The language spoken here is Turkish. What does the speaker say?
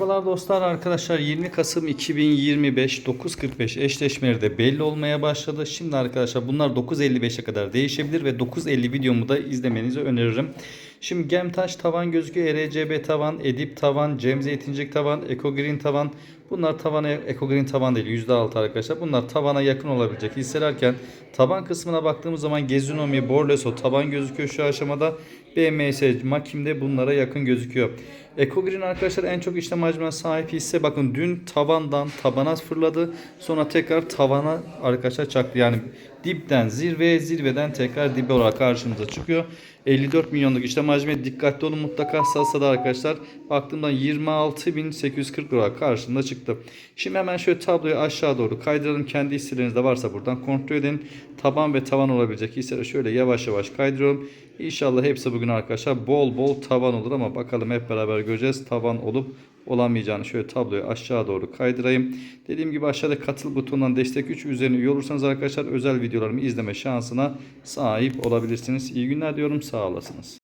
Merhabalar dostlar arkadaşlar 20 Kasım 2025 9.45 eşleşmeleri de belli olmaya başladı. Şimdi arkadaşlar bunlar 9.55'e kadar değişebilir ve 9.50 videomu da izlemenizi öneririm. Şimdi Gemtaş tavan gözüküyor. ERCB tavan, Edip tavan, Cem Zeytincik tavan, Eko Green tavan. Bunlar tavana Eko Green tavan değil %6 arkadaşlar. Bunlar tavana yakın olabilecek hisselerken taban kısmına baktığımız zaman Gezinomi, Borleso taban gözüküyor şu aşamada. BMS, Makim'de bunlara yakın gözüküyor. Eko Green arkadaşlar en çok işlem hacmine sahip hisse bakın dün tavandan tabana fırladı. Sonra tekrar tavana arkadaşlar çaktı. Yani dipten zirveye zirveden tekrar dibe olarak karşımıza çıkıyor. 54 milyonluk işlem hacmi dikkatli olun mutlaka Sassa'da arkadaşlar. Baktığımda 26.840 olarak karşımda çıktı. Şimdi hemen şöyle tabloyu aşağı doğru kaydıralım. Kendi hisselerinizde varsa buradan kontrol edin. Taban ve tavan olabilecek hisseleri şöyle yavaş yavaş kaydırıyorum. İnşallah hepsi bugün arkadaşlar bol bol tavan olur ama bakalım hep beraber göreceğiz. Tavan olup olamayacağını şöyle tabloyu aşağı doğru kaydırayım. Dediğim gibi aşağıda katıl butonundan destek 3 üzerine üye olursanız arkadaşlar özel videolarımı izleme şansına sahip olabilirsiniz. İyi günler diyorum sağ olasınız.